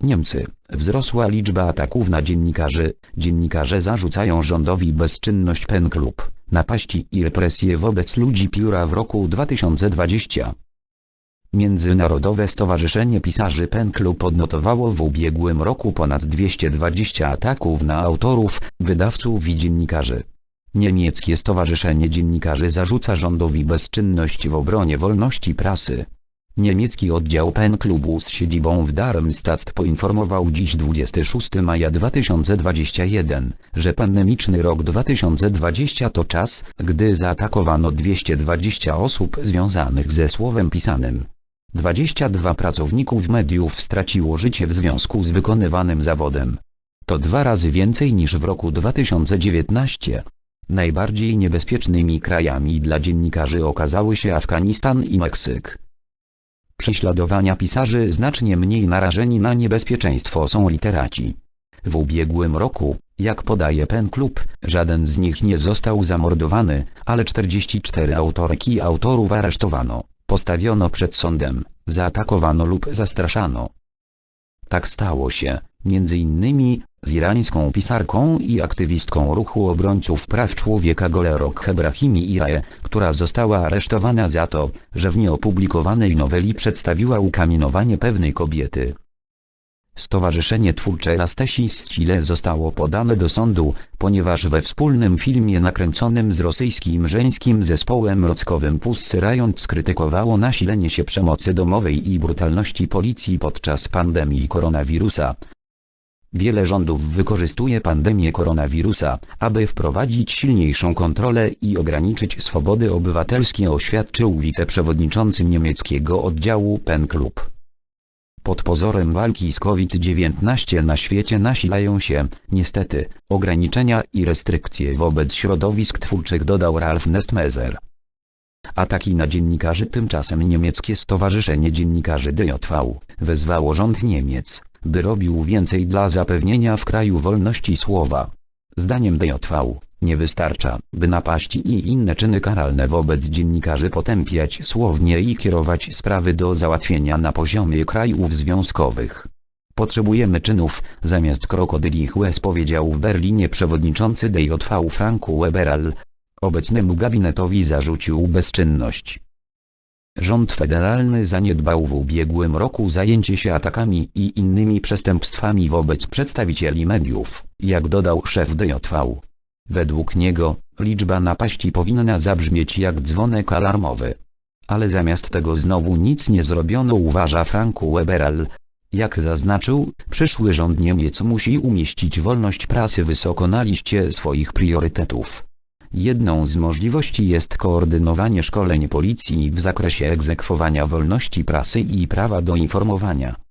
Niemcy. Wzrosła liczba ataków na dziennikarzy. Dziennikarze zarzucają rządowi bezczynność Pen Club, napaści i represje wobec ludzi pióra w roku 2020. Międzynarodowe Stowarzyszenie Pisarzy Pen Club odnotowało w ubiegłym roku ponad 220 ataków na autorów, wydawców i dziennikarzy. Niemieckie Stowarzyszenie Dziennikarzy zarzuca rządowi bezczynność w obronie wolności prasy. Niemiecki oddział PEN klubu z siedzibą w Darmstadt poinformował dziś 26 maja 2021, że pandemiczny rok 2020 to czas, gdy zaatakowano 220 osób związanych ze słowem pisanym. 22 pracowników mediów straciło życie w związku z wykonywanym zawodem. To dwa razy więcej niż w roku 2019. Najbardziej niebezpiecznymi krajami dla dziennikarzy okazały się Afganistan i Meksyk. Prześladowania pisarzy znacznie mniej narażeni na niebezpieczeństwo są literaci. W ubiegłym roku, jak podaje Pen Club, żaden z nich nie został zamordowany, ale 44 autorek i autorów aresztowano, postawiono przed sądem, zaatakowano lub zastraszano. Tak stało się, między innymi, z irańską pisarką i aktywistką ruchu obrońców praw człowieka Golerok Hebrahimi Irae, która została aresztowana za to, że w nieopublikowanej noweli przedstawiła ukamienowanie pewnej kobiety. Stowarzyszenie Twórcze Rastesi z Chile zostało podane do sądu, ponieważ we wspólnym filmie nakręconym z rosyjskim żeńskim zespołem rockowym Pussy Riot skrytykowało nasilenie się przemocy domowej i brutalności policji podczas pandemii koronawirusa. Wiele rządów wykorzystuje pandemię koronawirusa, aby wprowadzić silniejszą kontrolę i ograniczyć swobody obywatelskie oświadczył wiceprzewodniczący niemieckiego oddziału PEN Club. Pod pozorem walki z COVID-19 na świecie nasilają się, niestety, ograniczenia i restrykcje wobec środowisk twórczych dodał Ralf Nestmezer. Ataki na dziennikarzy tymczasem niemieckie Stowarzyszenie Dziennikarzy DJV wezwało rząd Niemiec, by robił więcej dla zapewnienia w kraju wolności słowa. Zdaniem DJV, nie wystarcza, by napaści i inne czyny karalne wobec dziennikarzy potępiać słownie i kierować sprawy do załatwienia na poziomie krajów związkowych. Potrzebujemy czynów, zamiast krokodylich łez powiedział w Berlinie przewodniczący DJV Franku Weberal. Obecnemu gabinetowi zarzucił bezczynność. Rząd federalny zaniedbał w ubiegłym roku zajęcie się atakami i innymi przestępstwami wobec przedstawicieli mediów, jak dodał szef DJV. Według niego, liczba napaści powinna zabrzmieć jak dzwonek alarmowy. Ale zamiast tego znowu nic nie zrobiono uważa Franku Weberal. Jak zaznaczył, przyszły rząd Niemiec musi umieścić wolność prasy wysoko na liście swoich priorytetów. Jedną z możliwości jest koordynowanie szkoleń policji w zakresie egzekwowania wolności prasy i prawa do informowania.